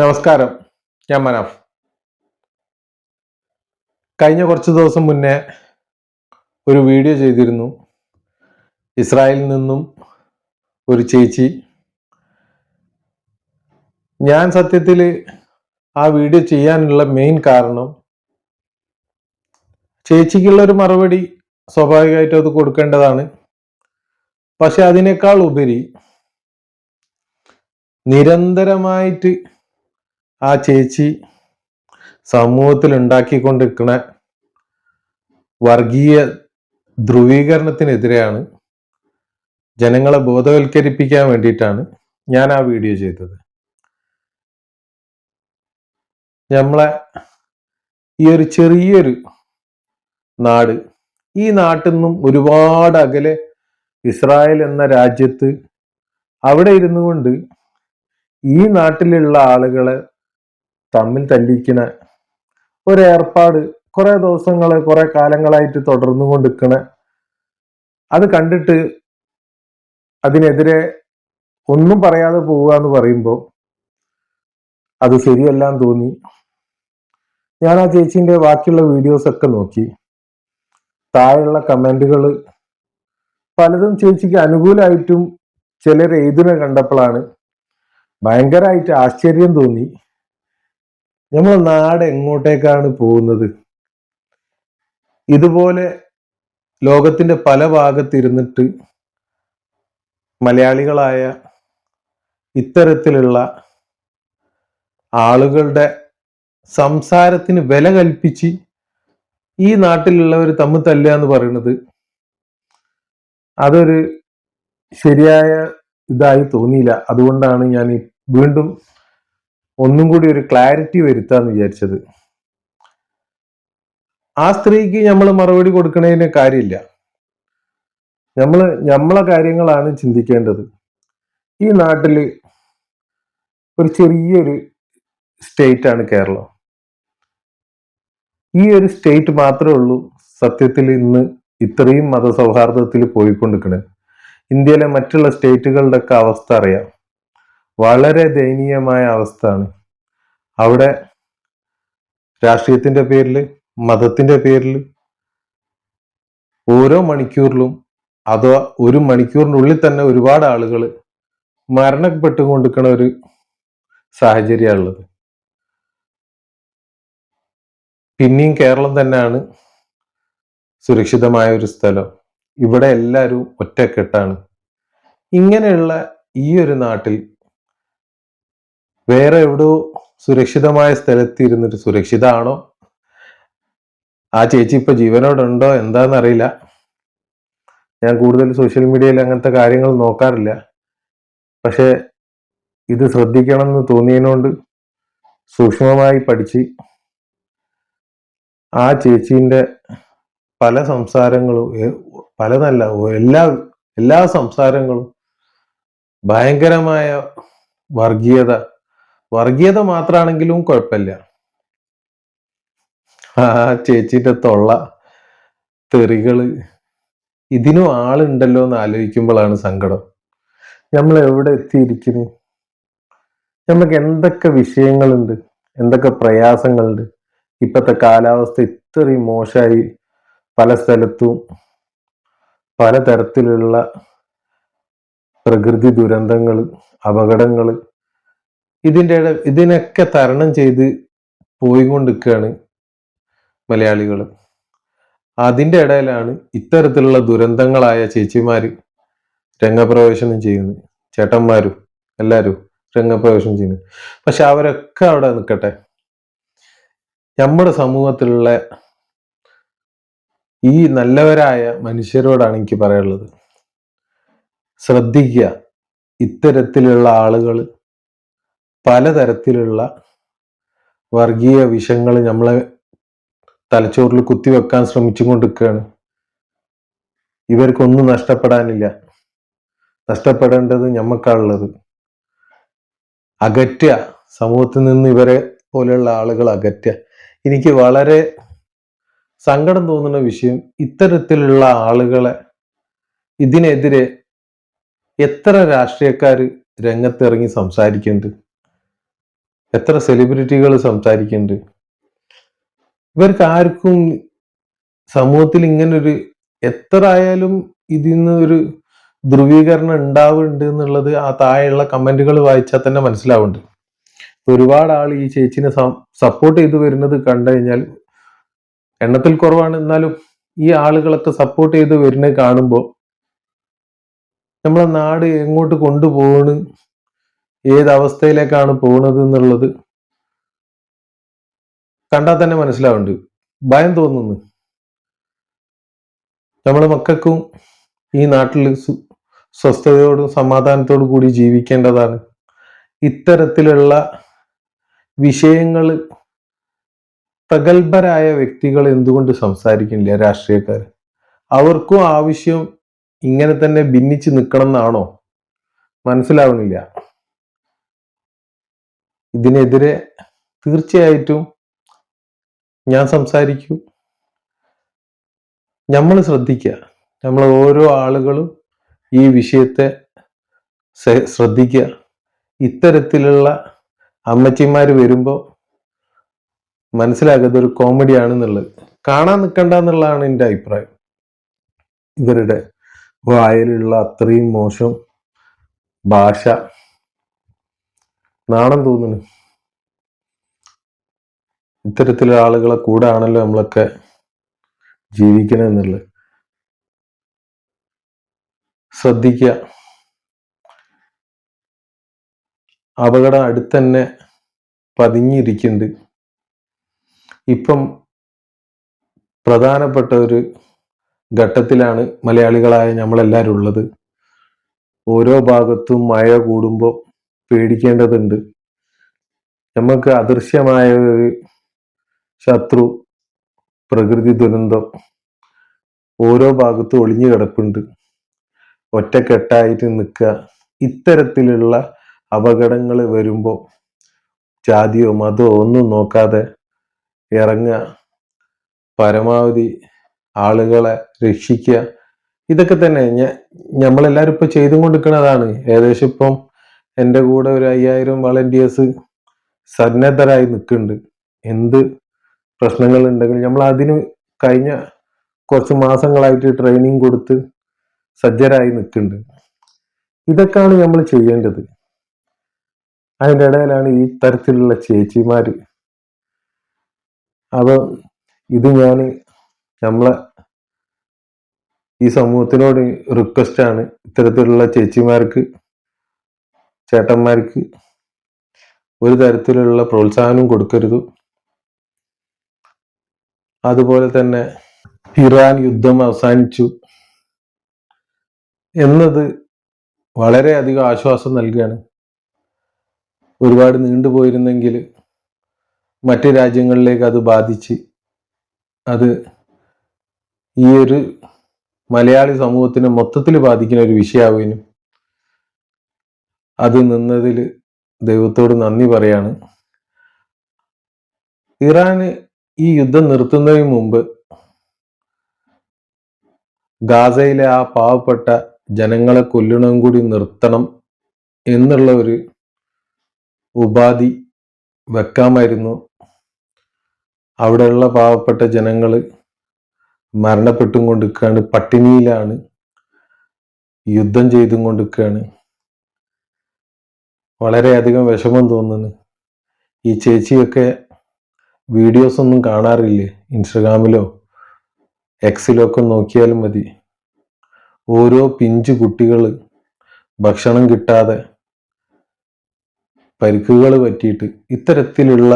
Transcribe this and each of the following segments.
നമസ്കാരം. ഞാൻ മനാഫ്. കഴിഞ്ഞ കുറച്ച് ദിവസം മുന്നേ ഒരു വീഡിയോ ചെയ്തിരുന്നു. ഇസ്രായേലിൽ നിന്നും ഒരു ചേച്ചി. ഞാൻ സത്യത്തിൽ ആ വീഡിയോ ചെയ്യാനുള്ള മെയിൻ കാരണം ചേച്ചിക്കുള്ള ഒരു മറുപടി സ്വാഭാവികമായിട്ടും അത് കൊടുക്കേണ്ടതാണ്. പക്ഷെ അതിനേക്കാൾ ഉപരി നിരന്തരമായിട്ട് ആ ചേച്ചി സമൂഹത്തിൽ ഉണ്ടാക്കിക്കൊണ്ടിരിക്കുന്ന വർഗീയ ധ്രുവീകരണത്തിനെതിരെയാണ് ജനങ്ങളെ ബോധവൽക്കരിപ്പിക്കാൻ വേണ്ടിയിട്ടാണ് ഞാൻ ആ വീഡിയോ ചെയ്തത്. നമ്മളെ ഈ ഒരു ചെറിയൊരു നാട് ഈ നാട്ടിൽ നിന്നും ഒരുപാട് അകലെ ഇസ്രായേൽ എന്ന രാജ്യത്ത് അവിടെ ഇരുന്നു കൊണ്ട് ഈ നാട്ടിലുള്ള ആളുകളെ തമ്മിൽ തല്ലിക്കണ ഒരു ഏർപ്പാട് കുറെ ദിവസങ്ങൾ കുറെ കാലങ്ങളായിട്ട് തുടർന്നു കൊണ്ടിരിക്കണ അത് കണ്ടിട്ട് അതിനെതിരെ ഒന്നും പറയാതെ പോവുക എന്ന് പറയുമ്പോൾ അത് ശരിയല്ലാന്ന് തോന്നി. ഞാൻ ആ ചേച്ചിന്റെ ബാക്കിയുള്ള വീഡിയോസ് ഒക്കെ നോക്കി. താഴെയുള്ള കമന്റുകൾ പലതും ചേച്ചിക്ക് അനുകൂലമായിട്ടും ചിലർ എഴുതിനെ കണ്ടപ്പോഴാണ് ഭയങ്കരമായിട്ട് ആശ്ചര്യം തോന്നി. നമ്മളെ നാട് എങ്ങോട്ടേക്കാണ് പോകുന്നത്? ഇതുപോലെ ലോകത്തിന്റെ പല ഭാഗത്തിരുന്നിട്ട് മലയാളികളായ ഇത്തരത്തിലുള്ള ആളുകളുടെ സംസാരത്തിന് വില കൽപ്പിച്ച് ഈ നാട്ടിലുള്ളവർ തമ്മിൽ തല്ലുക എന്ന് പറയുന്നത് അതൊരു ശരിയായ ഇതായി തോന്നിയില്ല. അതുകൊണ്ടാണ് ഞാൻ വീണ്ടും ഒന്നും കൂടി ഒരു ക്ലാരിറ്റി വരുത്താന്ന് വിചാരിച്ചത്. ആ സ്ത്രീക്ക് നമ്മൾ മറുപടി കൊടുക്കണതിന് കാര്യമില്ല. നമ്മൾ നമ്മളെ കാര്യങ്ങളാണ് ചിന്തിക്കേണ്ടത്. ഈ നാട്ടിൽ ഒരു ചെറിയൊരു സ്റ്റേറ്റ് ആണ് കേരളം. ഈ ഒരു സ്റ്റേറ്റ് മാത്രമേ ഉള്ളൂ സത്യത്തിൽ ഇന്ന് ഇത്രയും മതസൗഹാർദ്ദത്തിൽ പോയിക്കൊണ്ടിരിക്കുന്നത് ഇന്ത്യയിലെ മറ്റുള്ള സ്റ്റേറ്റുകളുടെ ഒക്കെ അവസ്ഥ അറിയാം. വളരെ ദയനീയമായ അവസ്ഥയാണ്. അവിടെ രാഷ്ട്രീയത്തിന്റെ പേരിൽ മതത്തിന്റെ പേരിൽ ഓരോ മണിക്കൂറിലും അതോ ഒരു മണിക്കൂറിനുള്ളിൽ തന്നെ ഒരുപാട് ആളുകൾ മരണപ്പെട്ടു കൊണ്ടിരിക്കുന്ന ഒരു സാഹചര്യമാണുള്ളത് പിന്നെയും കേരളം തന്നെയാണ് സുരക്ഷിതമായ ഒരു സ്ഥലം. ഇവിടെ എല്ലാവരും ഒറ്റക്കെട്ടാണ്. ഇങ്ങനെയുള്ള ഈ ഒരു നാട്ടിൽ വേറെ എവിടെയോ സുരക്ഷിതമായ സ്ഥലത്ത് ഇരുന്നിട്ട് സുരക്ഷിതമാണോ ആ ചേച്ചി ഇപ്പൊ ജീവനോടുണ്ടോ? എന്താണെന്ന് അറിയില്ല ഞാൻ കൂടുതൽ സോഷ്യൽ മീഡിയയിൽ അങ്ങനത്തെ കാര്യങ്ങൾ നോക്കാറില്ല. പക്ഷെ ഇത് ശ്രദ്ധിക്കണം എന്ന് തോന്നിയതിനോണ്ട് സൂക്ഷ്മമായി പഠിച്ച് ആ ചേച്ചീന്റെ പല സംസാരങ്ങളും പലതല്ല എല്ലാ എല്ലാ സംസാരങ്ങളും ഭയങ്കരമായ വർഗീയത വർഗീയത മാത്രാണെങ്കിലും കുഴപ്പമില്ല ആ ചേച്ചിന്റെ തൊള്ള തെറികൾ ഇതിനും ആളുണ്ടല്ലോ എന്ന് ആലോചിക്കുമ്പോഴാണ് സങ്കടം. നമ്മൾ എവിടെ എത്തിയിരിക്കുന്നു? നമുക്ക് എന്തൊക്കെ വിഷയങ്ങളുണ്ട്? എന്തൊക്കെ പ്രയാസങ്ങളുണ്ട്? ഇപ്പോഴത്തെ കാലാവസ്ഥ ഇത്രയും മോശമായി പല സ്ഥലത്തും പലതരത്തിലുള്ള പ്രകൃതി ദുരന്തങ്ങൾ അപകടങ്ങൾ ഇതിന്റെ ഇതിനൊക്കെ തരണം ചെയ്ത് പോയിക്കൊണ്ടിരിക്കുകയാണ് മലയാളികൾ. അതിന്റെ ഇടയിലാണ് ഇത്തരത്തിലുള്ള ദുരന്തങ്ങളായ ചേച്ചിമാർ രംഗപ്രവേശനം ചെയ്യുന്നത്. ചേട്ടന്മാരും എല്ലാവരും രംഗപ്രവേശനം ചെയ്യുന്നത്. പക്ഷെ അവരൊക്കെ അവിടെ നിൽക്കട്ടെ. നമ്മുടെ സമൂഹത്തിലുള്ള ഈ നല്ലവരായ മനുഷ്യരോടാണ് എനിക്ക് പറയാനുള്ളത്. ശ്രദ്ധിക്കുക. ഇത്തരത്തിലുള്ള ആളുകൾ പലതരത്തിലുള്ള വർഗീയ വിഷങ്ങൾ നമ്മളെ തലച്ചോറിൽ കുത്തിവെക്കാൻ ശ്രമിച്ചു കൊണ്ടിരിക്കുകയാണ്. ഇവർക്കൊന്നും നഷ്ടപ്പെടാനില്ല. നഷ്ടപ്പെടേണ്ടത് ഞമ്മക്കാളുള്ളത് അകറ്റുക സമൂഹത്തിൽ നിന്ന് ഇവരെ പോലെയുള്ള ആളുകൾ അകറ്റുക എനിക്ക് വളരെ സങ്കടം തോന്നുന്ന വിഷയം ഇത്തരത്തിലുള്ള ആളുകളെ ഇതിനെതിരെ എത്ര രാഷ്ട്രീയക്കാർ രംഗത്തിറങ്ങി സംസാരിക്കുന്നുണ്ട്. എത്ര സെലിബ്രിറ്റികൾ സംസാരിക്കുന്നുണ്ട്? ഇവർക്ക് ആർക്കും സമൂഹത്തിൽ ഇങ്ങനൊരു എത്ര ആയാലും ഇതിൽ നിന്ന് ഒരു ധ്രുവീകരണം ഉണ്ടാവുന്നുണ്ട് എന്നുള്ളത് ആ താഴെയുള്ള കമന്റുകൾ വായിച്ചാൽ തന്നെ മനസ്സിലാവുന്നുണ്ട്. ഒരുപാട് ആൾ ഈ ചേച്ചിനെ സപ്പോർട്ട് ചെയ്തു വരുന്നത് കണ്ടു കഴിഞ്ഞാൽ എണ്ണത്തിൽ കുറവാണ്. എന്നാലും ഈ ആളുകളൊക്കെ സപ്പോർട്ട് ചെയ്ത് വരുന്നത് കാണുമ്പോൾ നമ്മളെ നാട് എങ്ങോട്ട് കൊണ്ടുപോകണ് ഏത് അവസ്ഥയിലേക്കാണ് പോകുന്നത് എന്നുള്ളത് കണ്ടാൽ തന്നെ മനസ്സിലാവുന്നുണ്ട് ഭയം തോന്നുന്നു. നമ്മുടെ മക്കൾക്കും ഈ നാട്ടിൽ സ്വസ്ഥതയോടും സമാധാനത്തോടു കൂടി ജീവിക്കേണ്ടതാണ്. ഇത്തരത്തിലുള്ള വിഷയങ്ങൾ പ്രഗത്ഭരായ വ്യക്തികൾ എന്തുകൊണ്ട് സംസാരിക്കുന്നില്ല രാഷ്ട്രീയക്കാർ അവർക്കും ആവശ്യം ഇങ്ങനെ തന്നെ ഭിന്നിച്ച് നിൽക്കണം എന്നാണോ മനസ്സിലാവുന്നില്ല ഇതിനെതിരെ തീർച്ചയായിട്ടും ഞാൻ സംസാരിക്കും. നമ്മൾ ശ്രദ്ധിക്കുക. നമ്മൾ ഓരോ ആളുകളും ഈ വിഷയത്തെ ശ്രദ്ധിക്കുക. ഇത്തരത്തിലുള്ള അമ്മച്ചിമാർ വരുമ്പോൾ മനസ്സിലാക്കുക ഒരു കോമഡി ആണെന്നുള്ളത് കാണാൻ നിൽക്കണ്ട എന്നുള്ളതാണ് എന്റെ അഭിപ്രായം. ഇവരുടെ വായലുള്ള അത്രയും മോശം ഭാഷ നാണം തോന്നുന്നു. ഇത്തരത്തിലുള്ള ആളുകളെ കൂടെ ആണല്ലോ നമ്മളൊക്കെ ജീവിക്കണം എന്നുള്ളത്. ശ്രദ്ധിക്കുക. അപകടം അടുത്തന്നെ പതിഞ്ഞിരിക്കുന്നുണ്ട്. ഇപ്പം പ്രധാനപ്പെട്ട ഒരു ഘട്ടത്തിലാണ് മലയാളികളായ നമ്മളെല്ലാവരും ഉള്ളത് ഓരോ ഭാഗത്തും മഴ കൂടുമ്പോൾ പേടിക്കേണ്ടതുണ്ട്. നമുക്ക് അദൃശ്യമായ ഒരു ശത്രു പ്രകൃതി ദുരന്തം ഓരോ ഭാഗത്തും ഒളിഞ്ഞു കിടപ്പുണ്ട്. ഒറ്റക്കെട്ടായിട്ട് നിൽക്കുക. ഇത്തരത്തിലുള്ള അപകടങ്ങൾ വരുമ്പോൾ ജാതിയോ മതമോ ഒന്നും നോക്കാതെ ഇറങ്ങുക. പരമാവധി ആളുകളെ രക്ഷിക്കുക. ഇതൊക്കെ തന്നെ ഞാൻ നമ്മളെല്ലാവരും ഇപ്പം ചെയ്തും കൊണ്ടിരിക്കുന്നതാണ്. ഏകദേശം ഇപ്പം എന്റെ കൂടെ ഒരു അയ്യായിരം വളണ്ടിയേഴ്സ് സന്നദ്ധരായി നിൽക്കുന്നുണ്ട്. എന്ത് പ്രശ്നങ്ങൾ ഉണ്ടെങ്കിൽ നമ്മൾ അതിന് കഴിഞ്ഞ കുറച്ച് മാസങ്ങളായിട്ട് ട്രെയിനിങ് കൊടുത്ത് സജ്ജരായി നിൽക്കുന്നുണ്ട്. ഇതൊക്കെയാണ് നമ്മൾ ചെയ്യേണ്ടത്. അതിന്റെ ഇടയിലാണ് ഈ തരത്തിലുള്ള ചേച്ചിമാർ. അപ്പം ഇത് ഞാൻ നമ്മളെ ഈ സമൂഹത്തിനോട് റിക്വസ്റ്റാണ് ഇത്തരത്തിലുള്ള ചേച്ചിമാർക്ക് ചേട്ടന്മാർക്ക് ഒരു തരത്തിലുള്ള പ്രോത്സാഹനം കൊടുക്കരുത്. അതുപോലെ തന്നെ ഇറാൻ യുദ്ധം അവസാനിച്ചു എന്നത് വളരെയധികം ആശ്വാസം നൽകുകയാണ്. ഒരുപാട് നീണ്ടുപോയിരുന്നെങ്കിൽ മറ്റ് രാജ്യങ്ങളിലേക്ക് അത് ബാധിച്ച് അത് ഈ ഒരു മലയാളി സമൂഹത്തിനെ മൊത്തത്തിൽ ബാധിക്കുന്ന ഒരു വിഷയമാവുകയും അത് നിന്നതിൽ ദൈവത്തോട് നന്ദി പറയാണ്. ഇറാന് ഈ യുദ്ധം നിർത്തുന്നതിന് മുമ്പ് ഗാസയിലെ ആ പാവപ്പെട്ട ജനങ്ങളെ കൊല്ലണം കൂടി നിർത്തണം എന്നുള്ള ഒരു ഉപാധി വെക്കാമായിരുന്നു. അവിടെയുള്ള പാവപ്പെട്ട ജനങ്ങൾ മരണപ്പെട്ടും കൊണ്ടിരിക്കുകയാണ്. പട്ടിണിയിലാണ് യുദ്ധം ചെയ്തും കൊണ്ടിരിക്കുകയാണ്. വളരെയധികം വിഷമം തോന്നുന്നു. ഈ ചേച്ചിയൊക്കെ വീഡിയോസ് ഒന്നും കാണാറില്ലേ? ഇൻസ്റ്റഗ്രാമിലോ എക്സിലോ ഒക്കെ നോക്കിയാലും മതി. ഓരോ പിഞ്ചു കുട്ടികൾ ഭക്ഷണം കിട്ടാതെ പരിക്കുകൾ പറ്റിയിട്ട് ഇത്തരത്തിലുള്ള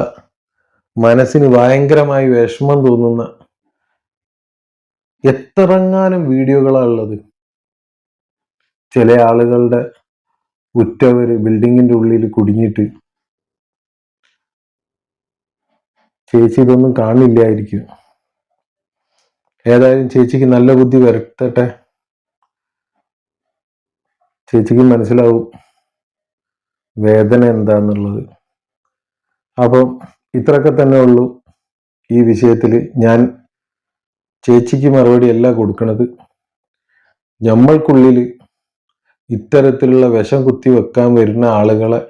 മനസ്സിന് ഭയങ്കരമായി വിഷമം തോന്നുന്ന എത്രങ്ങാനും വീഡിയോകളാണുള്ളത് ചില ആളുകളുടെ ഉറ്റവര് ബിൽഡിങ്ങിന്റെ ഉള്ളിൽ കുടുങ്ങിയിട്ട് ചേച്ചി ഇതൊന്നും കാണില്ലായിരിക്കും. ഏതായാലും ചേച്ചിക്ക് നല്ല ബുദ്ധി വരട്ടെ ചേച്ചിക്ക് മനസ്സിലാവും വേദന എന്താന്നുള്ളത്. അപ്പം ഇത്രയൊക്കെ തന്നെ ഉള്ളൂ ഈ വിഷയത്തിൽ. ഞാൻ ചേച്ചിക്ക് മറുപടി അല്ല കൊടുക്കണത്. നമ്മൾക്കുള്ളിൽ ഇത്തരത്തിലുള്ള വിഷം കുത്തി വെക്കാൻ വരുന്ന ആളുകളെ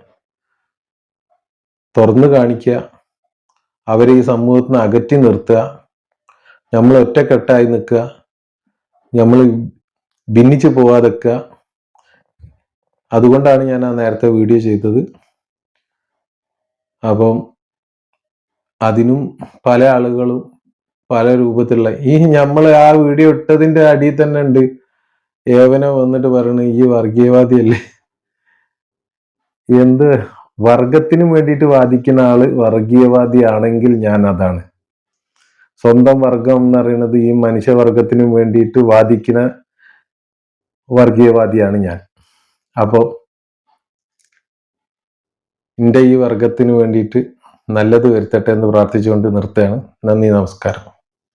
തുറന്നു കാണിക്കുക അവരെ ഈ സമൂഹത്തിൽ നിന്ന് അകറ്റി നിർത്തുക നമ്മൾ ഒറ്റക്കെട്ടായി നിൽക്കുക നമ്മൾ ഭിന്നിച്ചു പോവാതെക്കുക. അതുകൊണ്ടാണ് ഞാൻ ആ നേരത്തെ വീഡിയോ ചെയ്തത്. അപ്പം അതിനും പല ആളുകളും പല രൂപത്തിലുള്ള ഈ നമ്മൾ ആ വീഡിയോ ഇട്ടതിന്റെ അടിയിൽ തന്നെ ഉണ്ട്. ഏവനെ വന്നിട്ട് പറയണ ഈ വർഗീയവാദിയല്ലേ? എന്ത്? വർഗത്തിന് വേണ്ടിയിട്ട് വാദിക്കുന്ന ആൾ വർഗീയവാദിയാണെങ്കിൽ ഞാൻ അതാണ്. സ്വന്തം വർഗം എന്ന് പറയുന്നത് ഈ മനുഷ്യവർഗത്തിന് വേണ്ടിയിട്ട് വാദിക്കുന്ന വർഗീയവാദിയാണ് ഞാൻ. അപ്പോൾ എന്റെ ഈ വർഗത്തിന് വേണ്ടിയിട്ട് നല്ലത് വരുത്തട്ടെ എന്ന് പ്രാർത്ഥിച്ചുകൊണ്ട് നിർത്തുകയാണ്. നന്ദി നമസ്കാരം.